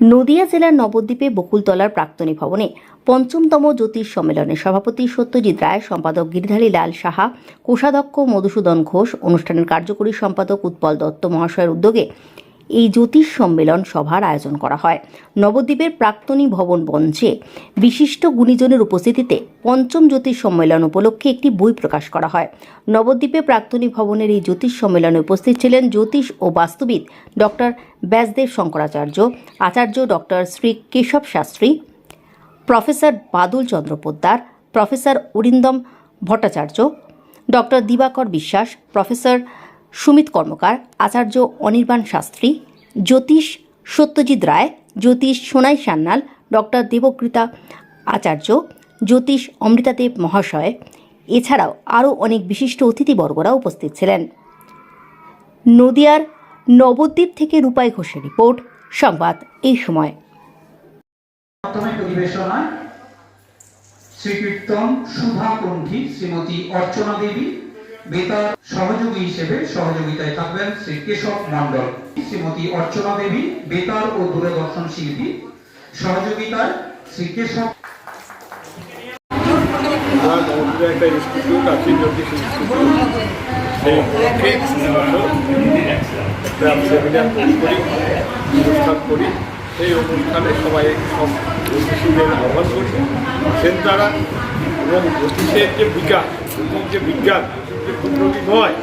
নদিয়া জেলার নবদ্বীপে বকুলতলার প্রাক্তনী ভবনে পঞ্চমতম জ্যোতিষ সম্মেলনে সভাপতি সত্যজিৎ রায়, সম্পাদক গিরিধারী লাল সাহা, কোষাধ্যক্ষ মধুসূদন ঘোষ, অনুষ্ঠানের কার্যকরী সম্পাদক উৎপল দত্ত মহাশয়ের উদ্যোগে এই জ্যোতিষ সম্মেলন সভার আয়োজন করা হয়। নবদ্বীপের প্রাক্তনী ভবন মঞ্চে বিশিষ্ট গুণীজনের উপস্থিতিতে পঞ্চম জ্যোতিষ সম্মেলন উপলক্ষে একটি বই প্রকাশ করা হয়। নবদ্বীপে প্রাক্তনী ভবনের এই জ্যোতিষ সম্মেলনে উপস্থিত ছিলেন জ্যোতিষ ও বাস্তুবিদ doctor Byasdev Shankaracharya, Acharya doctor Shri Keshab Shastri, professor Badul Chandra Poddar, professor Arindam Bhattacharya, doctor Dibakar Biswas, professor Sumit Karmakar, Acharya Anirban Shastri, জ্যোতিষ সত্যজিৎ রায়, জ্যোতিষ সোনাই সান্যাল, ডক্টর দেবকৃতা আচার্য, জ্যোতিষ অমৃতাদেব মহাশয়, এছাড়াও আরও অনেক বিশিষ্ট অতিথিবর্গরা উপস্থিত ছিলেন। নদিয়ার নবদ্বীপ থেকে রূপাই ঘোষের রিপোর্ট, সংবাদ এই সময়। শ্রীকীর্তন সুধা কণ্ঠী শ্রীমতী অর্চনা দেবী বেতার সহযোগী হিসেবে সহযোগিতায় থাকবেন শ্রী কেশব মণ্ডল, শ্রীমতী অর্চনা দেবী, বেতার ও দূরদর্শন শিল্পী। সহযোগিতায় শ্রী কেশব একটা করি সেই অনুষ্ঠানে সবাই সব জ্যোতিষীদের আহ্বান করি তারা এবং জ্যোতিষের যে বিকাশ যে বিজ্ঞান যে ক্ষুদ্রটি নয়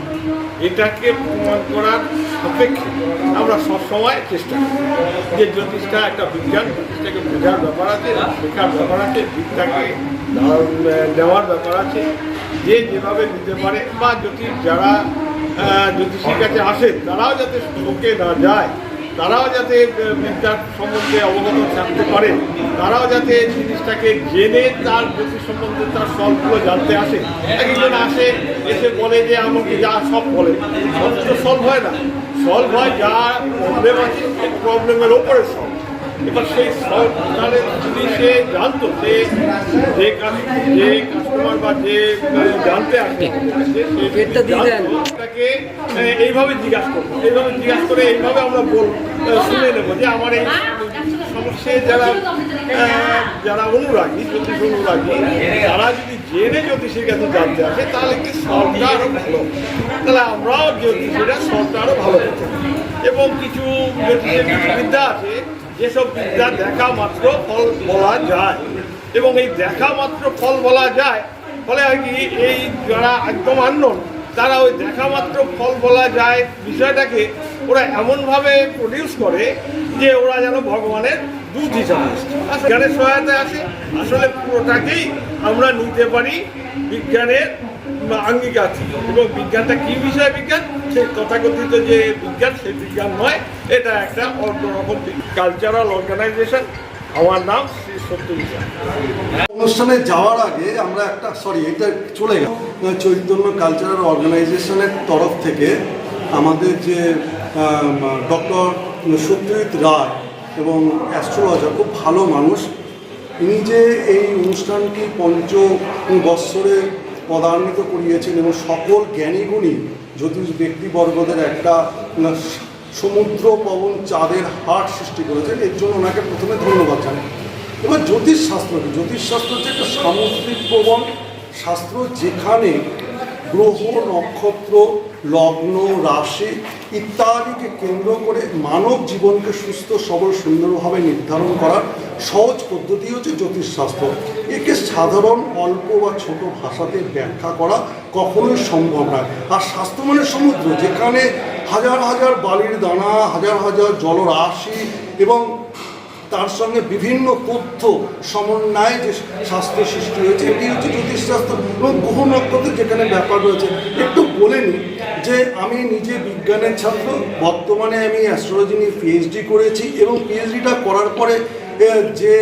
এটাকে প্রমাণ করার সাপেক্ষে আমরা সবসময় চেষ্টা করি। যে জ্যোতিষটা একটা বিজ্ঞান, জ্যোতিষটাকে বোঝার ব্যাপার আছে, শেখার ব্যাপার আছে, বিদ্যাকে দেওয়ার ব্যাপার আছে, যে যেভাবে নিতে পারে বা জ্যোতিষ, যারা জ্যোতিষীর কাছে আসে, তারাও যাতে শোকে না যায়। তারাও যাতে বিদ্যার সম্বন্ধে অবগত থাকতে পারে, তারাও যাতে জিনিসটাকে জেনে তার প্রতি সম্বন্ধে তার সলভগুলো জানতে আসে। একজন আসে, এসে বলে যে, আমাকে যা সব বলে। সব তো সলভ হয় না। সলভ হয় যা প্রবলেম আছে প্রবলেমের ওপরে সলভ এবার সেই তাহলে যদি সে জানতো সে যে যে কাস্টমার বা যে জানতে আসবে যদি তাকে এইভাবে জিজ্ঞাসা করব। এইভাবে জিজ্ঞাসা করে এইভাবে আমরা বল শুনে নেব যে আমার এই সমস্যা যারা যারা অনুরাগী জ্যোতিষ অনুরাগী তারা যদি জেনে জ্যোতিষের কাছে জানতে আসে তাহলে কি সবটা আরও ভালো? তাহলে আমরাও জ্যোতিষীরা সবটা আরও ভালো করতে এবং কিছু জ্যোতিষের বিদ্যা আছে যেসব বিদ্যা দেখা মাত্র ফল বলা যায়। এবং এই দেখা মাত্র ফল বলা যায়, ফলে কি, এই যারা একদম আননোন তারা ওই দেখা মাত্র ফল বলা যায় বিষয়টাকে ওরা এমনভাবে প্রডিউস করে যে ওরা যেন ভগবানের দুধ হিসাবে আর জ্ঞানের সহায়তায় আসে। আসলে পুরোটাকেই আমরা নিতে পারি বিজ্ঞানের আঙ্গিকার থেকে। এবং বিজ্ঞানটা কি বিষয় বিজ্ঞান সেই তথাকথিত যে বিজ্ঞান, সেই বিজ্ঞান নয়, এটা একটা অন্যরকম কালচারাল অর্গানাইজেশন আমার নাম শ্রী রায়। অনুষ্ঠানে যাওয়ার আগে আমরা একটা সরি এটা চলে গেল চৈতন্য কালচারাল অর্গানাইজেশনের তরফ থেকে আমাদের যে ডক্টর সত্যজিৎ রায় এবং অ্যাস্ট্রোলজার খুব ভালো মানুষ, ইনি যে এই অনুষ্ঠানটি পঞ্চ বৎসরে পদান্বিত করিয়েছেন এবং সকল জ্ঞানীগুণী জ্যোতিষ ব্যক্তিবর্গদের একটা সমুদ্র পবন চাঁদের হাট সৃষ্টি করেছেন। এর জন্য ওনাকে প্রথমে ধন্যবাদ জানাই। এবার জ্যোতিষশাস্ত্র কি? জ্যোতিষশাস্ত্র হচ্ছে একটা সামুদ্রিক প্রবণ শাস্ত্র যেখানে গ্রহ, নক্ষত্র লগ্ন, রাশি ইত্যাদিকে কেন্দ্র করে মানব জীবনকে সুস্থ, সবল, সুন্দরভাবে নির্ধারণ করার সহজ পদ্ধতি হচ্ছে জ্যোতিষশাস্ত্র একে সাধারণ, অল্প বা ছোট ভাষাতে ব্যাখ্যা করা কখনোই সম্ভব নয়। আর স্বাস্থ্য মানে সমুদ্র, যেখানে হাজার হাজার বালির দানা, হাজার হাজার জলরাশি এবং তার সঙ্গে বিভিন্ন তথ্য সমন্বয়ে যে স্বাস্থ্য সৃষ্টি হয়েছে, এটি হচ্ছে জ্যোতিষশাস্ত্র এবং গ্রহ নক্ষত্রের যেখানে ব্যাপার রয়েছে। একটু বলে নিই যে আমি নিজে বিজ্ঞানের ছাত্র, বর্তমানে আমি অ্যাস্ট্রোলজি নিয়ে পিএইচডি করেছি এবং পিএইচডিটা করার পরে যে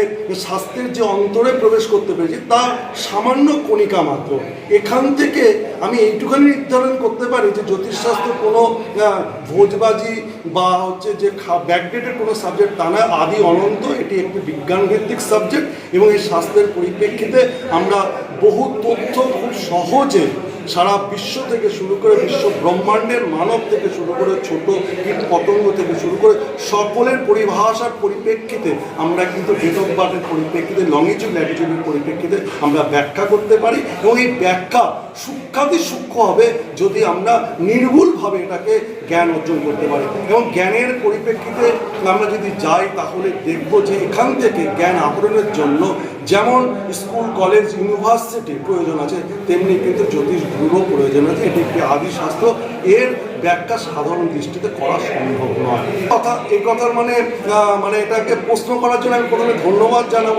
স্বাস্থ্যের যে অন্তরে প্রবেশ করতে পেরেছি, তা সামান্য কণিকা মাত্র। এখান থেকে আমি এইটুখানি নির্ধারণ করতে পারি যে জ্যোতিষশাস্ত্র কোনো ভোজবাজি বা হচ্ছে যে খা ব্যাকডেটের কোনো সাবজেক্ট তা নয়, আদি অনন্ত, এটি একটি বিজ্ঞানভিত্তিক সাবজেক্ট এবং এই স্বাস্থ্যের পরিপ্রেক্ষিতে আমরা বহু তথ্য খুব সহজে সারা বিশ্ব থেকে শুরু করে বিশ্ব ব্রহ্মাণ্ডের মানব থেকে শুরু করে ছোট কীট পতঙ্গ থেকে শুরু করে সকলের পরিভাষার পরিপ্রেক্ষিতে আমরা কিন্তু ডেট অফ বার্থের পরিপ্রেক্ষিতে লংিটিউড ল্যাটিটিউডের পরিপ্রেক্ষিতে আমরা ব্যাখ্যা করতে পারি এবং এই ব্যাখ্যা সূক্ষাতি সূক্ষ্ম হবে যদি আমরা নির্ভুলভাবে এটাকে জ্ঞান অর্জন করতে পারি। এবং জ্ঞানের পরিপ্রেক্ষিতে আমরা যদি যাই তাহলে দেখব যে এখান থেকে জ্ঞান আহরণের জন্য যেমন স্কুল, কলেজ, ইউনিভার্সিটি প্রয়োজন আছে, তেমনি কিন্তু জ্যোতিষ গুরুও প্রয়োজন আছে। এটি একটি আদি শাস্ত্র এর ব্যাখ্যা সাধারণ দৃষ্টিতে করা সম্ভব নয়। কথা এই কথার মানে মানে এটাকে প্রশ্ন করার জন্য আমি প্রথমে ধন্যবাদ জানাব।